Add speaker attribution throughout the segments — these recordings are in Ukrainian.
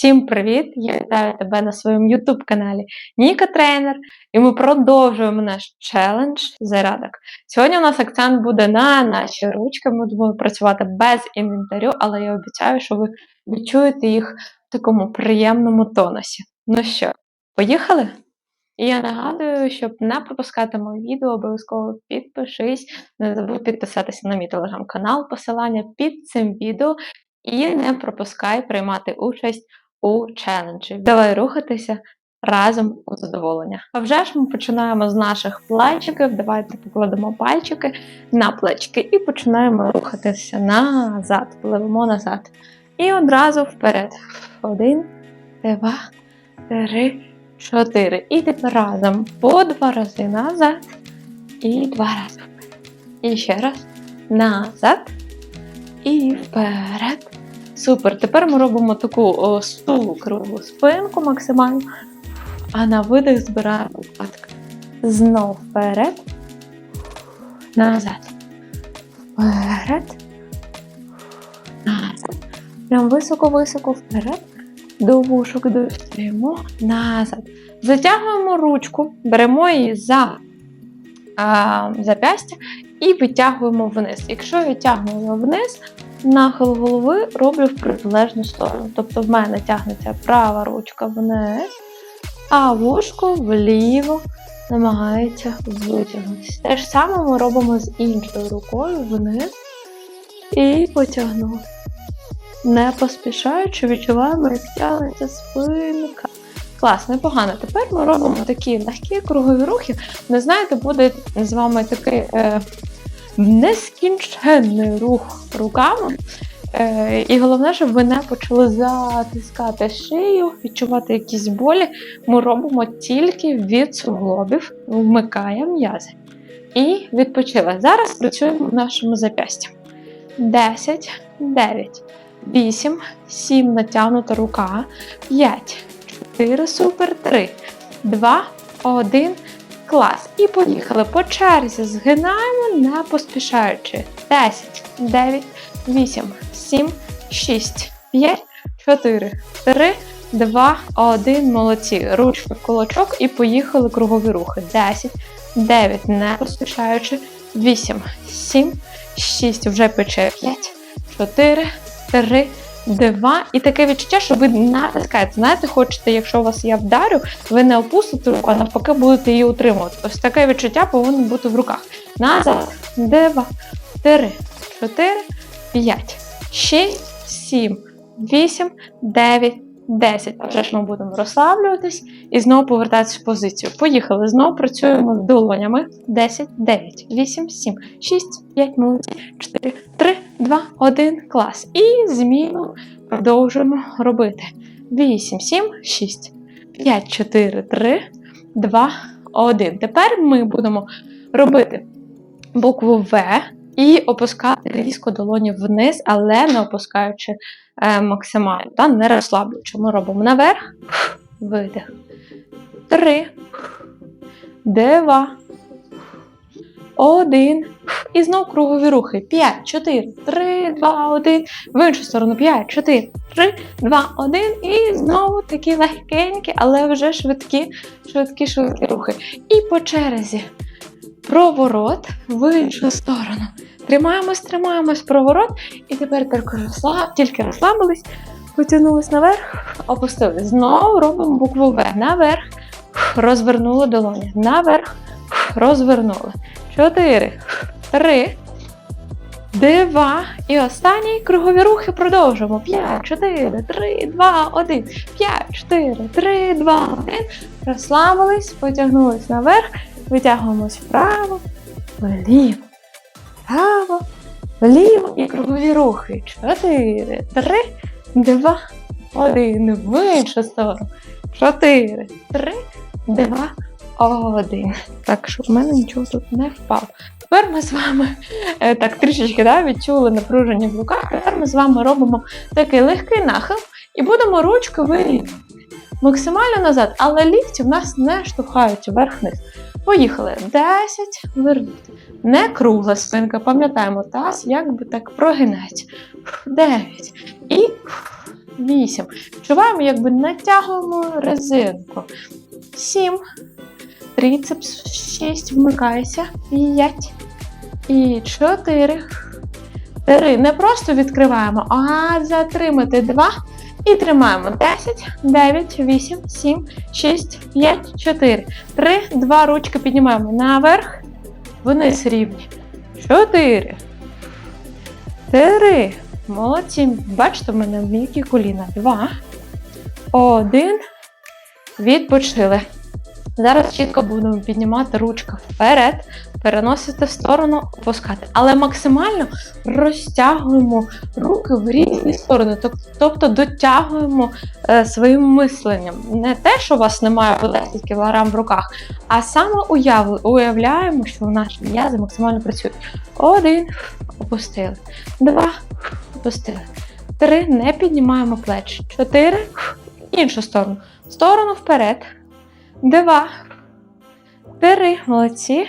Speaker 1: Всім привіт! Я вітаю тебе на своєму YouTube каналі Ніка Тренер, і ми продовжуємо наш челендж зарядок. Сьогодні у нас акцент буде на наші ручки. Ми будемо працювати без інвентарю, але я обіцяю, що ви відчуєте їх в такому приємному тонусі. Ну що, поїхали? І я нагадую, щоб не пропускати мої відео, обов'язково підпишись, не забудь підписатися на мій телеграм-канал, посилання під цим відео. І не пропускай приймати участь у челенджі. Давай рухатися разом у задоволення. А вже ж ми починаємо з наших плечиків. Давайте покладемо пальчики на плечики і починаємо рухатися назад. Пливемо назад. І одразу вперед. Один, два, три, чотири. І тепер разом по два рази назад. І два рази вперед. І ще раз. Назад. І вперед. Супер. Тепер ми робимо таку стулу круглу спинку максимально. А на видих збираємо лопатки. Знов вперед. Назад. Вперед. Назад. Прям високо-високо вперед. До вушок достаємо. Назад. Затягуємо ручку, беремо її за а, запястя і витягуємо вниз. Якщо відтягуємо вниз, нахил голови роблю в протилежну сторону. Тобто в мене тягнеться права ручка вниз, а вушко вліво намагається витягнутися. Те ж саме ми робимо з іншою рукою вниз і потягнули. Не поспішаючи, відчуваємо, як тягнеться спинка. Клас, непогано. Тепер ми робимо такі легкі кругові рухи. Не знаєте, буде з вами такий е, нескінченний рух руками. Е, і головне, щоб ви не почали затискати шию, відчувати якісь болі. Ми робимо тільки від суглобів, вмикаємо м'язи. І відпочили. Зараз працюємо в нашому зап'ясті. 10, 9, 8, 7, натягнута рука, 5, 4, супер, 3, 2, 1, клас. І поїхали. По черзі згинаємо, не поспішаючи. 10, 9, 8, 7, 6, 5, 4, 3, 2, 1. Молодці. Ручки в кулачок і поїхали кругові рухи. 10, 9, не поспішаючи. 8, 7, 6, вже пече 5, 4, 3, Два. І таке відчуття, що ви натискаєте. Знаєте, хочете, якщо у вас я вдарю, ви не опустите руку, а навпаки будете її утримувати. Ось таке відчуття повинно бути в руках. Назад. Два, три, чотири, п'ять, шість, сім, вісім, дев'ять. 10. Вже ж ми будемо розслаблюватись і знову повертатися в позицію. Поїхали. Знову працюємо долонями. 10, 9, 8, 7, 6, 5, молодці, 4, 3, 2, 1. Клас. І зміну продовжуємо робити. 8, 7, 6, 5, 4, 3, 2, 1. Тепер ми будемо робити букву В. І опускати різко долоні вниз, але не опускаючи е, максимально, та не розслаблюючи. Ми робимо наверх, видих. Три, два, один. І знов кругові рухи. П'ять, чотири, три, два, один. В іншу сторону. П'ять, чотири, три, два, один. І знову такі легкенькі, але вже швидкі, швидкі, швидкі рухи. І по черзі. Проворот в іншу сторону. Тримаємось, тримаємось проворот. І тепер тільки, розслабились, потягнулись наверх, опустились. Знову робимо букву В. Наверх. Розвернули долоні. Наверх. Розвернули. Чотири. Три. Два. І останні кругові рухи продовжуємо. П'ять, чотири, три, два, один. П'ять, чотири, три, два, один. Розслабились, потягнулись наверх. Витягуємось вправо, вліво, вправо, вліво і кругові рухи. Чотири, три, два, один. В іншу сторону. Чотири, три, два, один. Так, щоб в мене нічого тут не впало. Тепер ми з вами е, так трішечки да, відчули напруження в руках. Тепер ми з вами робимо такий легкий нахил і будемо ручки вирівнювати. Максимально назад, але лікті в нас не штовхають вверх-вниз. Поїхали. 10, вернути. Не кругла спинка, пам'ятаємо, таз якби так прогинається. 9. І вісім. Відчуваємо, якби натягуємо резинку. Сім. Трицепс. Шість. Вмикайся. П'ять. І чотири. Три. Не просто відкриваємо, а затримати. Два. І тримаємо. 10, 9, 8, 7, 6, 5, 4. 3, 2 ручки піднімаємо наверх. Вниз рівні. 4. 3. Молодці. Бачите, в мене м'які коліна. 2. 1. Відпочили. Зараз чітко будемо піднімати ручка вперед, переносити в сторону, опускати. Але максимально розтягуємо руки в різні сторони, тобто дотягуємо е, своїм мисленням. Не те, що у вас немає по 10 кг в руках, а саме уяв... уявляємо, що наші м'язи максимально працюють. Один, опустили. Два, опустили. Три, не піднімаємо плечі. Чотири, іншу сторону. Сторону вперед. Два. Три. Молодці.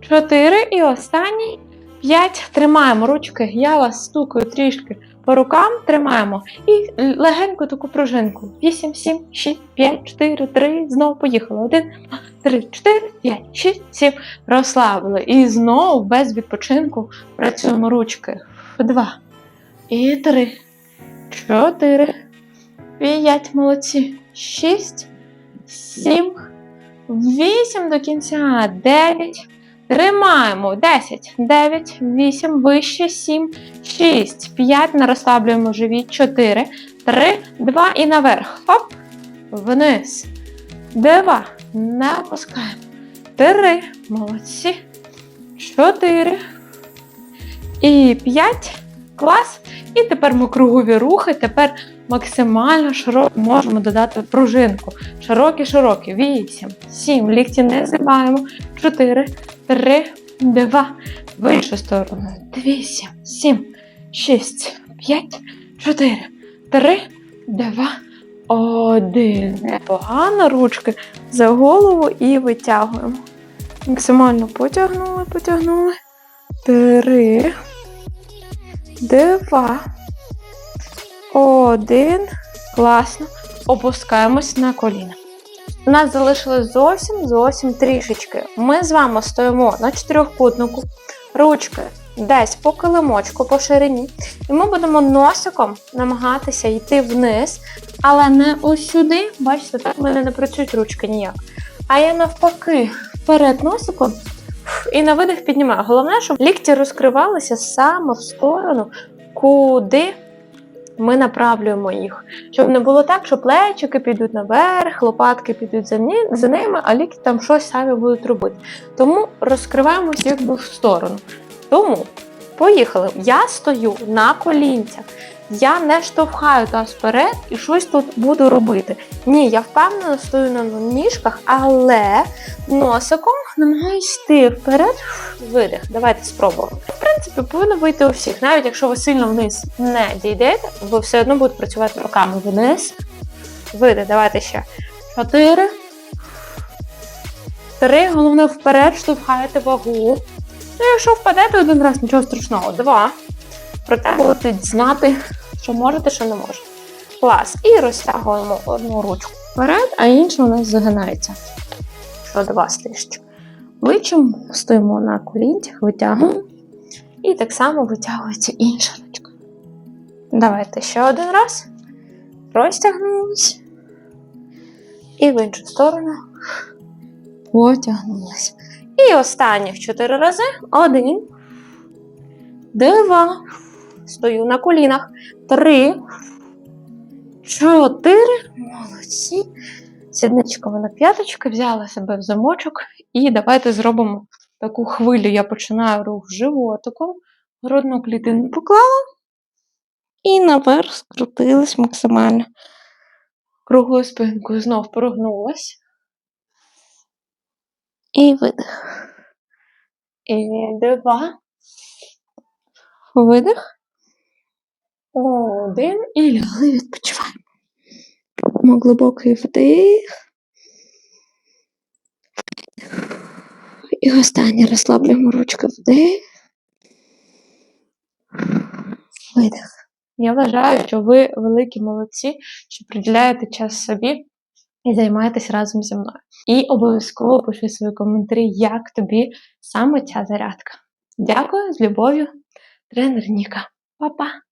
Speaker 1: Чотири. І останній. П'ять. Тримаємо ручки. Я вас стукаю трішки по рукам. Тримаємо. І легеньку таку пружинку. Вісім, сім, шість, п'ять, чотири, три. Знову поїхали. Один, два, три, чотири, п'ять, шість, сім. Розслабили. І знову без відпочинку працюємо ручки. Два. І три. Чотири. П'ять. Молодці. Шість. Сім, вісім до кінця, дев'ять. Тримаємо. Десять, дев'ять, вісім, вище, сім, шість, п'ять. Не розслаблюємо живіт. Чотири, три, два і наверх. Хоп. Вниз. Два. Не опускаємо. Три. Молодці. Чотири. І п'ять. Клас. І тепер ми кругові рухи. Тепер максимально широко можемо додати пружинку. Широкі, широкі. Вісім, сім. Лікті не згибаємо. Чотири, три, два. В іншу сторону. Вісім, сім, шість, п'ять, чотири, три, два, один. Непогано ручки за голову і витягуємо. Максимально потягнули, потягнули. Три. Два. Один. Класно. Опускаємось на коліна. У нас залишилось зовсім зовсім трішечки. Ми з вами стоїмо на чотирьохкутнику, ручки десь по килимочку, по ширині. І ми будемо носиком намагатися йти вниз, але не ось сюди. Бачите, так в мене не працюють ручки ніяк. А я навпаки вперед носиком і на видих піднімаю. Головне, щоб лікті розкривалися саме в сторону, куди ми направлюємо їх. Щоб не було так, що плечики підуть наверх, лопатки підуть за, ні, за ними, а ліки там щось самі будуть робити. Тому розкриваємось якби в сторону. Тому поїхали. Я стою на колінцях. Я не штовхаю таз вперед і щось тут буду робити. Ні, я впевнено стою на ніжках, але носиком намагаюсь йти вперед, видих. Давайте спробуємо. В принципі, повинно вийти у всіх. Навіть якщо ви сильно вниз не дійдете, ви все одно будете працювати руками вниз. Видих. Давайте ще. Чотири. Три. Головне вперед, штовхаєте вагу. Ну, якщо впадете один раз, нічого страшного. Два. Проте будете знати, що можете, що не можете. Клас. І розтягуємо одну ручку вперед, а інша у нас загинається. Що до вас трішки. Обличчям стоїмо на колінцях, витягуємо. І так само витягується інша ручка. Давайте ще один раз. Розтягнулись. І в іншу сторону потягнулись. І останніх чотири рази. Один. Два. Стою на колінах. Три. Чотири. Молодці. Сідничками на п'яточки, взяла себе в замочок. І давайте зробимо таку хвилю. Я починаю рух животиком. Грудну клітину поклала. І наверх скрутилась максимально. Круглою спинкою знов прогнулась. І видих. І два. Видих. Один. І лягли відпочиваємо. Глибокий вдих. І останнє розслаблюємо ручки вдих. Видих. Я вважаю, що ви великі молодці, що приділяєте час собі і займаєтесь разом зі мною. І обов'язково пиши свої коментарі, як тобі саме ця зарядка. Дякую з любов'ю, тренер Ніка. Па-па!